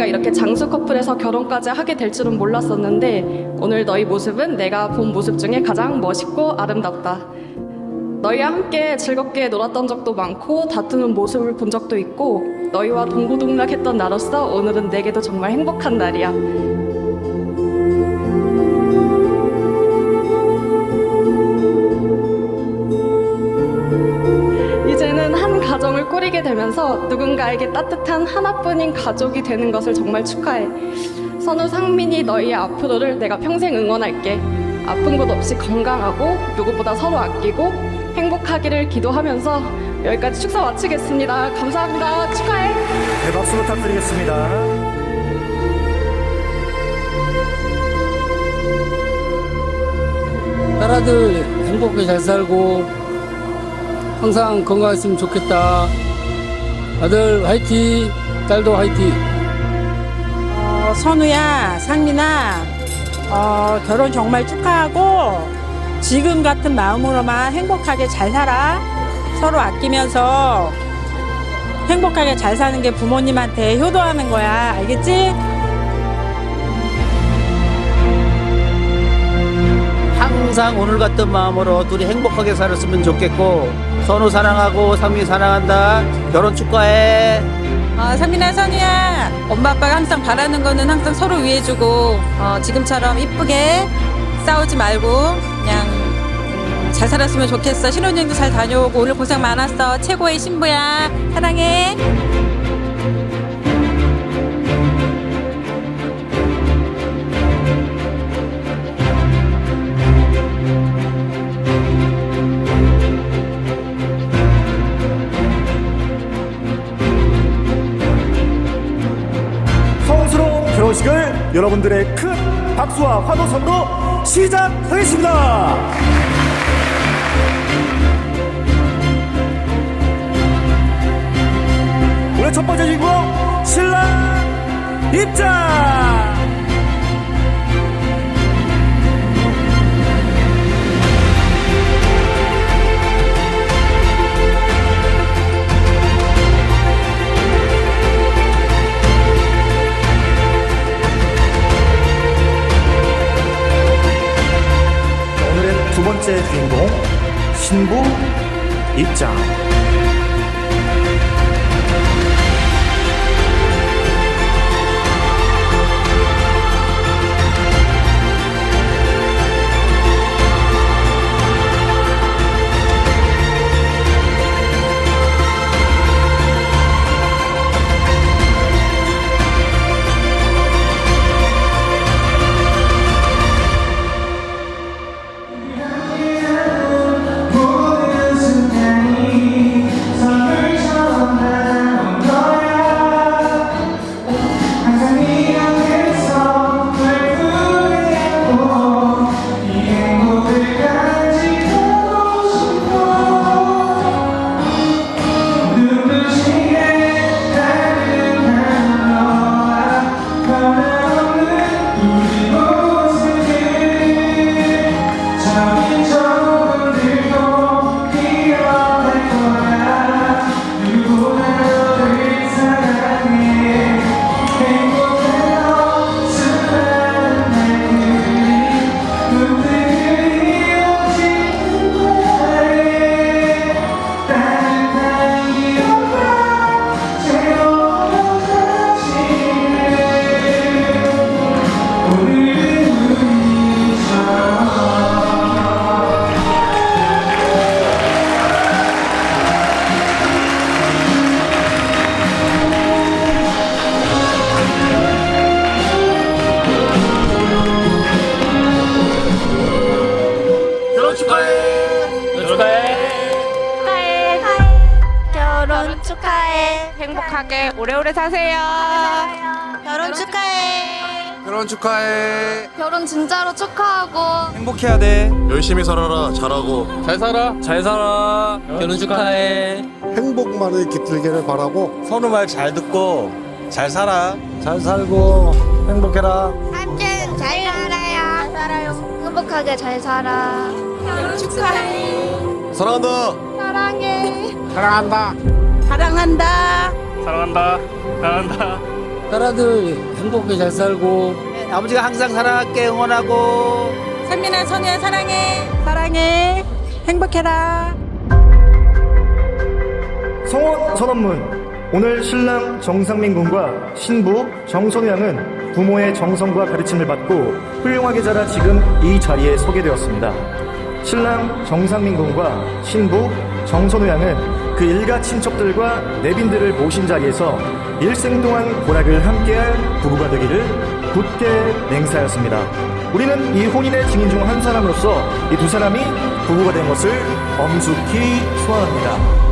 너희가 이렇게 장수 커플에서 결혼까지 하게 될 줄은 몰랐었는데 오늘 너희 모습은 내가 본 모습 중에 가장 멋있고 아름답다. 너희와 함께 즐겁게 놀았던 적도 많고 다투는 모습을 본 적도 있고 너희와 동고동락했던 나로서 오늘은 내게도 정말 행복한 날이야. 누군가에게 따뜻한 하나뿐인 가족이 되는 것을 정말 축하해. 선우 상민이 너희의 앞으로를 내가 평생 응원할게. 아픈 곳 없이 건강하고 누구보다 서로 아끼고 행복하기를 기도하면서 여기까지 축사 마치겠습니다. 감사합니다. 축하해. 네, 박수 부탁드리겠습니다. 딸아들 행복하게 잘 살고 항상 건강했으면 좋겠다. 아들 화이팅, 딸도 화이팅. 어, 선우야, 상민아, 어, 결혼 정말 축하하고 지금 같은 마음으로만 행복하게 잘 살아. 서로 아끼면서 행복하게 잘 사는 게 부모님한테 효도하는 거야. 알겠지? 항상 오늘 같은 마음으로 둘이 행복하게 살았으면 좋겠고 선우 사랑하고 상민 사랑한다 결혼 축하해 어, 상민아, 선우야, 엄마 아빠가 항상 바라는 거는 항상 서로 위해주고 어, 지금처럼 이쁘게 싸우지 말고 그냥 음, 잘 살았으면 좋겠어. 신혼여행도 잘 다녀오고 오늘 고생 많았어. 최고의 신부야. 사랑해. 여러분들의 큰 박수와 환호성으로 시작하겠습니다. 오늘 첫 번째 주인공 신랑 입장. 번째 주인공 신부 입장. 행복하게 오래오래 사세요. 결혼 축하해. 결혼 축하해. 결혼 진짜로 축하하고 행복해야 돼. 열심히 살아라 잘하고 잘 살아. 잘 살아. 결혼 축하해. 행복만을 깃들기를 바라고 선우 말 잘 듣고 잘 살아. 잘 살고 행복해라. 함께 잘 살아요. 살아요. 행복하게 잘 살아. 결혼 축하해. 사랑한다 사랑해. 사랑한다. 사랑한다 사랑한다 딸아들 행복하게 잘 살고 아버지가 항상 사랑할게 응원하고 상민아, 선우야, 사랑해. 사랑해. 행복해라. 성원 선언문 오늘 신랑 정상민 군과 신부 정선우 양은 부모의 정성과 가르침을 받고 훌륭하게 자라 지금 이 자리에 서게 되었습니다. 신랑 정상민 군과 신부 정선우 양은 그 일가 친척들과 내빈들을 모신 자리에서 일생 동안 고락을 함께할 부부가 되기를 굳게 맹세하였습니다. 우리는 이 혼인의 증인 중 한 사람으로서 이 두 사람이 부부가 된 것을 엄숙히 축원합니다.